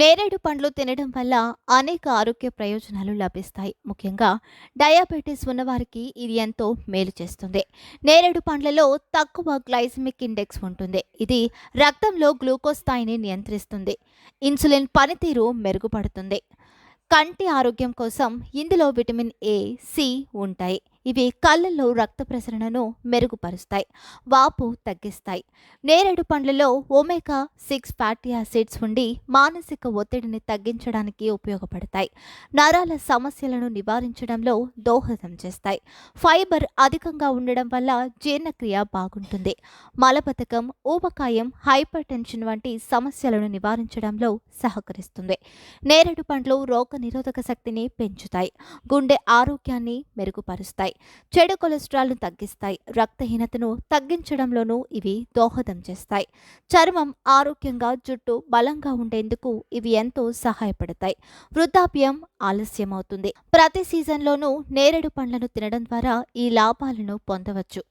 నేరేడు పండ్లు తినడం వల్ల అనేక ఆరోగ్య ప్రయోజనాలు లభిస్తాయి. ముఖ్యంగా డయాబెటీస్ ఉన్నవారికి ఇది ఎంతో మేలు చేస్తుంది. నేరేడు పండ్లలో తక్కువ గ్లైసమిక్ ఇండెక్స్ ఉంటుంది. ఇది రక్తంలో గ్లూకోజ్ స్థాయిని నియంత్రిస్తుంది. ఇన్సులిన్ పనితీరు మెరుగుపడుతుంది. కంటి ఆరోగ్యం కోసం ఇందులో విటమిన్ ఏ సి ఉంటాయి. ఇవి కళ్ళల్లో రక్త ప్రసరణను మెరుగుపరుస్తాయి వాపు తగ్గిస్తాయి. నేరేడు పండ్లలో ఒమేగా సిక్స్ ఫ్యాటీ యాసిడ్స్ ఉండి మానసిక ఒత్తిడిని తగ్గించడానికి ఉపయోగపడతాయి. నరాల సమస్యలను నివారించడంలో దోహదం చేస్తాయి. ఫైబర్ అధికంగా ఉండడం వల్ల జీర్ణక్రియ బాగుంటుంది. మలబద్ధకం ఊబకాయం హైపర్ టెన్షన్ వంటి సమస్యలను నివారించడంలో సహకరిస్తుంది. నేరేడు పండ్లు రోగ నిరోధక శక్తిని పెంచుతాయి గుండె ఆరోగ్యాన్ని మెరుగుపరుస్తాయి. చెడు కొలెస్ట్రాల్ను తగ్గిస్తాయి. రక్తహీనతను తగ్గించడంలోనూ ఇవి దోహదం చేస్తాయి. చర్మం ఆరోగ్యంగా జుట్టు బలంగా ఉండేందుకు ఇవి ఎంతో సహాయపడతాయి. వృద్ధాప్యం ఆలస్యమవుతుంది. ప్రతి సీజన్లోనూ నేరేడు పండ్లను తినడం ద్వారా ఈ లాభాలను పొందవచ్చు.